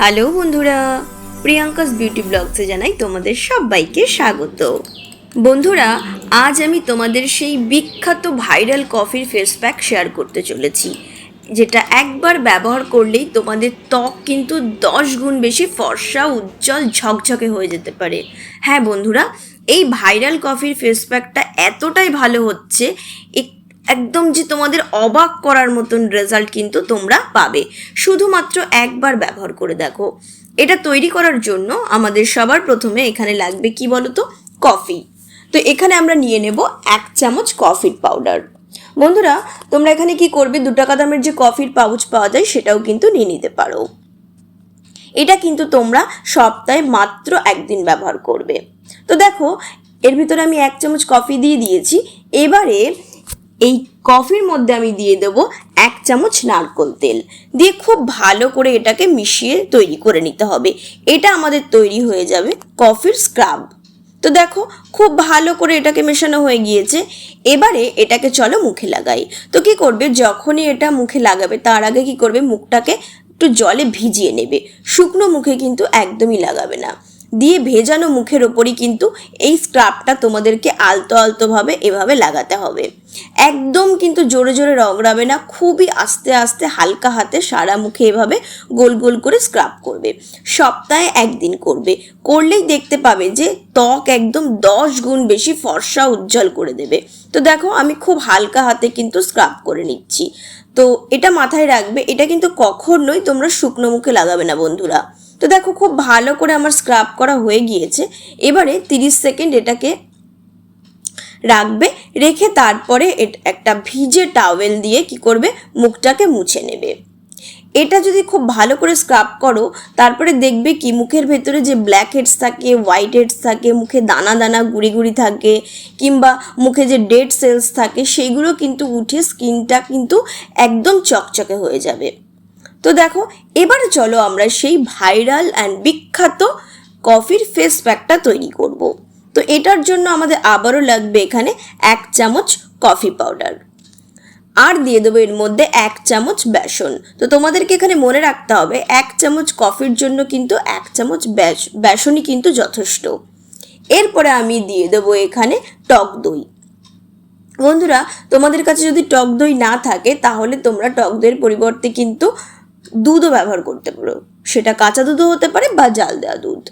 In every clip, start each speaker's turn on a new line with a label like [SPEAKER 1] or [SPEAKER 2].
[SPEAKER 1] Hello বন্ধুরা, Priyanka's beauty ব্লগসে জানাই তোমাদের সবাইকে স্বাগত। বন্ধুরা, আজ আমি তোমাদের সেই বিখ্যাত ভাইরাল কফির ফেস প্যাক শেয়ার করতে চলেছি, যেটা একবার ব্যবহার করলেই তোমাদের ত্বক কিন্তু দশ গুণ বেশি ফর্সা, উজ্জ্বল, ঝকঝকে হয়ে যেতে পারে। হ্যাঁ বন্ধুরা, এই ভাইরাল কফির ফেস প্যাকটা এতটাই ভালো হচ্ছে একদম যে তোমাদের অবাক করার মতন রেজাল্ট কিন্তু তোমরা পাবে। শুধুমাত্র একবার ব্যবহার করে দেখো। এটা তৈরি করার জন্য আমাদের সবার প্রথমে এখানে লাগবে কি বলতো? কফি। তো এখানে আমরা নিয়ে নেব এক চামচ কফির পাউডার বন্ধুরা, তোমরা এখানে কি করবে? দু টাকা দামের যে কফির পাউচ পাওয়া যায়, সেটাও কিন্তু নিয়ে নিতে পারো। এটা কিন্তু তোমরা সপ্তাহে মাত্র একদিন ব্যবহার করবে। তো দেখো, এর ভিতরে আমি এক চামচ কফি দিয়ে দিয়েছি। এবারে এই কফির মধ্যে আমি দিয়ে দেবো এক চামচ নারকোল তেল। দিয়ে খুব ভালো করে এটাকে মিশিয়ে তৈরি করে নিতে হবে। এটা আমাদের তৈরি হয়ে যাবে কফির স্ক্রাব। তো দেখো, খুব ভালো করে এটাকে মেশানো হয়ে গিয়েছে। এবারে এটাকে চলো মুখে লাগাই। তো কি করবে? যখনই এটা মুখে লাগাবে, তার আগে কি করবে? মুখটাকে একটু জলে ভিজিয়ে নেবে। শুকনো মুখে কিন্তু একদমই লাগাবে না। দিয়ে ভেজানো মুখের ওপরই কিন্তু এই স্ক্রাবটা তোমাদেরকে আলতো আলতোভাবে এভাবে লাগাতে হবে। একদম কিন্তু জোরে জোরে রগড়াবে না, খুবই আস্তে আস্তে হালকা হাতে সারা মুখে এভাবে গোল গোল করে স্ক্রাব করবে। সপ্তাহে একদিন করবে। করলেই দেখতে পাবে যে ত্বক একদম দশ গুণ বেশি ফর্সা উজ্জ্বল করে দেবে। তো দেখো, আমি খুব হালকা হাতে কিন্তু স্ক্রাব করে নিচ্ছি। তো এটা মাথায় রাখবে, এটা কিন্তু কখনোই তোমরা শুকনো মুখে লাগাবে না বন্ধুরা। তো দেখো খুব ভালো করে আমার স্ক্রাব করা হয়ে গিয়েছে। এবারে তিরিশ সেকেন্ড এটাকে রাখবে, রেখে তারপরে একটা ভিজে টাওয়েল দিয়ে কি করবে? মুখটাকে মুছে নেবে। এটা যদি খুব ভালো করে স্ক্রাব করো, তারপরে দেখবে কি মুখের ভেতরে যে ব্ল্যাক হেডস থাকে হোয়াইট হেডস থাকে, মুখে দানা দানা গুড়ি গুড়ি থাকে, কিংবা মুখে যে ডেড সেলস থাকে, সেইগুলো কিন্তু উঠে স্কিনটা কিন্তু একদম চকচকে হয়ে যাবে। তো দেখো, এবারে চলো আমরা সেই ভাইরাল অ্যান্ড বিখ্যাত কফির ফেস প্যাকটা তৈরি করব। তো এটার জন্য আমাদের আবারও লাগবে এখানে এক চামচ কফি পাউডার আর দিয়ে দেবো এর মধ্যে এক চামচ বেসন। তো তোমাদেরকে এখানে মনে রাখতে হবে, এক চামচ কফির জন্য কিন্তু এক চামচ বেস- বেসনই কিন্তু যথেষ্ট। এরপরে আমি দিয়ে দেবো এখানে টক দই। বন্ধুরা, তোমাদের কাছে যদি টক দই না থাকে, তাহলে তোমরা টক দইয়ের পরিবর্তে কিন্তু দুধও ব্যবহার করতে পারো। সেটা কাঁচা দুধও হতে পারে বা জাল দেওয়া দুধ।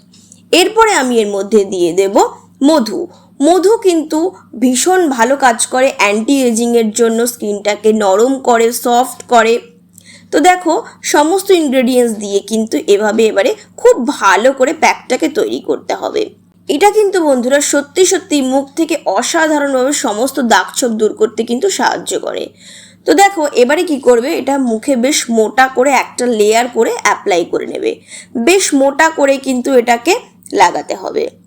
[SPEAKER 1] এরপরে আমি এর মধ্যে দিয়ে দেব মধু। মধু কিন্তু ভীষণ ভালো কাজ করে অ্যান্টি এজিংয়ের জন্য, স্কিনটাকে নরম করে সফট করে। তো দেখো, সমস্ত ইনগ্রেডিয়েন্টস দিয়ে কিন্তু এভাবে এবারে খুব ভালো করে প্যাকটাকে তৈরি করতে হবে। এটা কিন্তু বন্ধুরা সত্যি সত্যি মুখ থেকে অসাধারণভাবে সমস্ত দাগছোপ দূর করতে কিন্তু সাহায্য করে। তো দেখো, এবারে কি করবে? এটা মুখে বেশ মোটা করে একটা লেয়ার করে অ্যাপ্লাই করে নেবে। বেশ মোটা করে কিন্তু এটাকে লাগাতে হবে।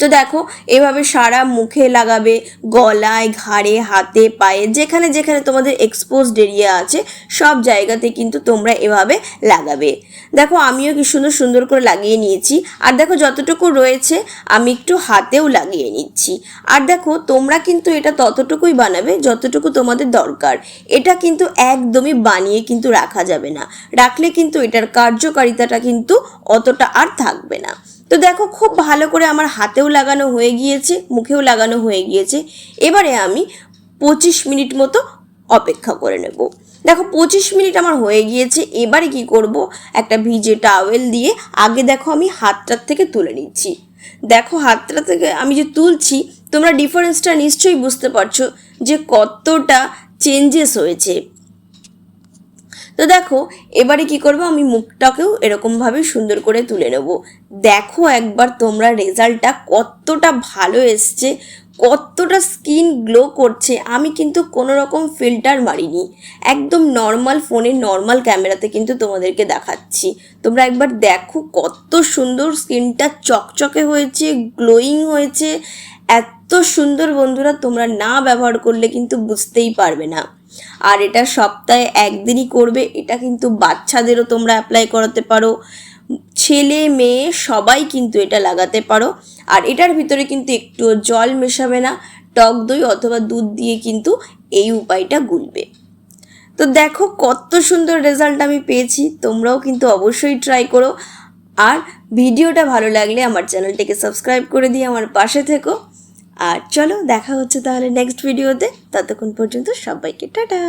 [SPEAKER 1] তো দেখো, এভাবে সারা মুখে লাগাবে, গলায়, ঘাড়ে, হাতে, পায়ে, যেখানে যেখানে তোমাদের এক্সপোজড এরিয়া আছে, সব জায়গাতে কিন্তু তোমরা এভাবে লাগাবে। দেখো, আমিও কি সুন্দর সুন্দর করে লাগিয়ে নিয়েছি। আর দেখো, যতটুকু রয়েছে, আমি একটু হাতেও লাগিয়ে নিচ্ছি। আর দেখো, তোমরা কিন্তু এটা ততটুকুই বানাবে যতটুকু তোমাদের দরকার। এটা কিন্তু একদমই বানিয়ে কিন্তু রাখা যাবে না। রাখলে কিন্তু এটার কার্যকারিতাটা কিন্তু অতটা আর থাকবে না। তো দেখো, খুব ভালো করে আমার হাতেও লাগানো হয়ে গিয়েছে, মুখেও লাগানো হয়ে গিয়েছে। এবারে আমি পঁচিশ মিনিট মতো অপেক্ষা করে নেব। দেখো, পঁচিশ মিনিট আমার হয়ে গিয়েছে, এবারে কি করব? একটা ভিজে টাওয়েল দিয়ে আগে দেখো আমি হাতটার থেকে তুলে নিচ্ছি। দেখো, হাতটা থেকে আমি যে তুলছি, তোমরা ডিফারেন্সটা নিশ্চয়ই বুঝতে পারছ যে কতটা চেঞ্জেস হয়েছে। তো দেখো, এবারে কি করব? আমি মুখটাকেও এরকমভাবে সুন্দর করে তুলে নেব। দেখো একবার তোমরা রেজাল্টটা কতটা ভালো এসছে, কতটা স্কিন গ্লো করছে। আমি কিন্তু কোনো রকম ফিল্টার মারিনি। একদম নর্মাল ফোনে নর্মাল ক্যামেরাতে কিন্তু তোমাদেরকে দেখাচ্ছি। তোমরা একবার দেখো কত সুন্দর স্কিনটা চকচকে হয়েছে, গ্লোয়িং হয়েছে। এত সুন্দর বন্ধুরা, তোমরা না ব্যবহার করলে কিন্তু বুঝতেই পারবে না। আর এটা সপ্তাহে একদিনই করবে, এটা কিন্তু বাচ্চাদেরও তোমরা অ্যাপ্লাই করাতে পারো। ছেলে, মেয়ে, সবাই কিন্তু এটা লাগাতে পারো। আর এটার ভিতরে কিন্তু একটু জল মেশাবে না, টক দই অথবা দুধ দিয়ে কিন্তু এই উপায়টা গুলবে তো দেখো কত সুন্দর রেজাল্ট আমি পেয়েছি, তোমরাও কিন্তু অবশ্যই ট্রাই করো। আর ভিডিওটা ভালো লাগলে আমার চ্যানেলটিকে সাবস্ক্রাইব করে দিয়ে আমার পাশে থেকো। আর চলো দেখা হচ্ছে তাহলে নেক্সট ভিডিওতে ততক্ষণ পর্যন্ত সবাইকে টাটা।